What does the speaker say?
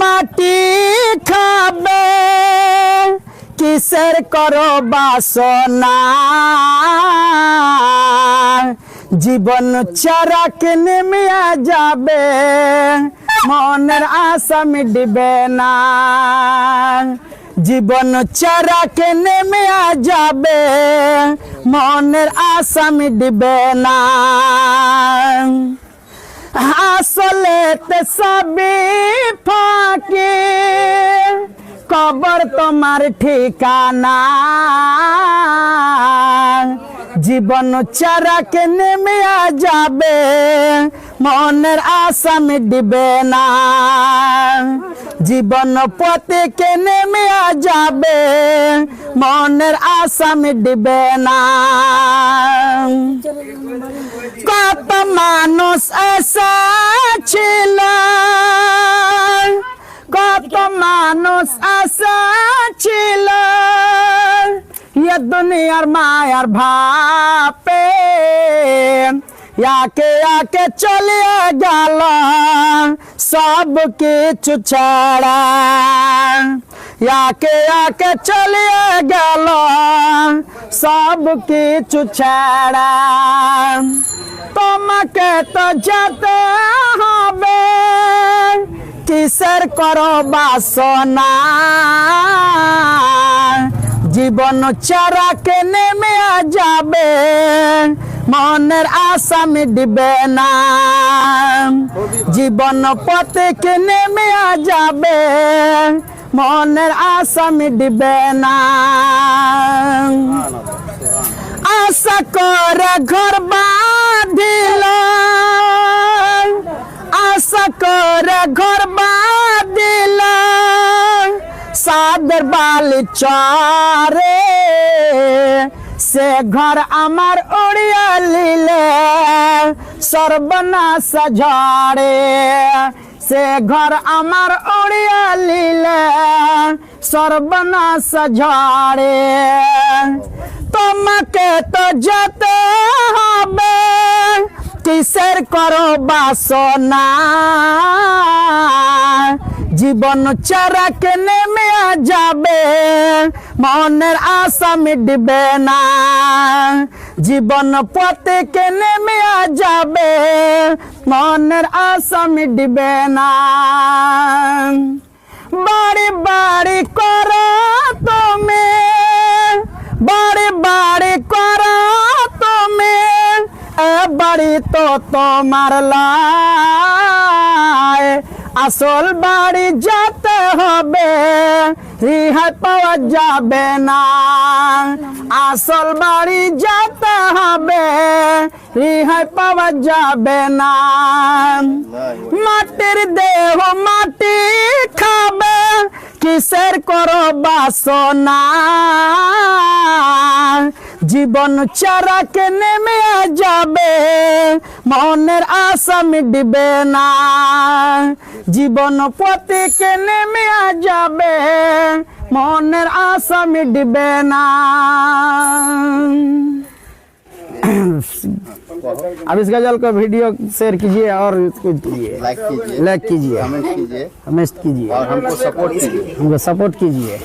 মাটি খাবে। কিসের করো বাসনা? জীবন চারাক নেমিয়া যাবে? মনের আশা মিটবে না। জীবন চারাকে নেমে যাবে? মনের আশা মিটবে না। আসলে তে সবই ফাঁকি। কবর তোমার ঠিকানা। জীবন চারাকে নেমে যাবে? মনের আশা মিটবে না। জীবন পথে নেমে যাবে, মনের আশা মিটবে না। কত মানুষ এসা ছিল, কত মানুষ এসা ছিল। দুনিয়ার মায়ার ভাপে একে একে চলিয়া গেল, সব কিছু ছাড়া। একে একে চলিয়া গেল, সব কিছু ছাড়া। তোমাকে তো যেতে হবে, কিসের করো বাসনা? জীবন চারাকে নেমে যাবে? মনের আশা মিটবে না। জীবন পথে নেমে যাবে? মনের আশা মিটবে না। আশা করে ঘর বাঁধিল। আশা করে ঘর বাঁধিল। সাদের বালি চরে। সে ঘর আমার উড়িয়া লিলে সর্বনাশ ঝড়ে। সে ঘর আমার উড়িয়া লিলে সর্বনাশ ঝড়ে। তোমাকে তো যেতে হবে, কিসের করো বাসনা? জীবন চারাকে নেমে যাবে? মনের আশা মিটবে না। জীবন পথে নেমে যাবে? মনের আশা মিটবে না। বাড়ি বাড়ি করো তুমি। বাড়ি বাড়ি করো তুমি। এ বাড়ি তো তোমার লাই আসল বাড়ি যেতে হবে, রিহাই পাওয়া যাবে না। আসল বাড়ি যেতে হবে, রিহাই পাওয়া যাবে না। মাটির দেহ মাটি খাবে, কিসের করো বাসনা? জীবন চারাকে নেমে যাবে, মনের আশা মিটবে না। জীবন পথে নেমে যাবে মনের আশা মিটবে না अब इस गजल को वीडियो शेयर कीजिए और इसको कीजिए लाइक कीजिए लाइक कीजिए कमेंट कीजिए कमेंट कीजिए और हमको सपोर्ट कीजिए हमको सपोर्ट कीजिए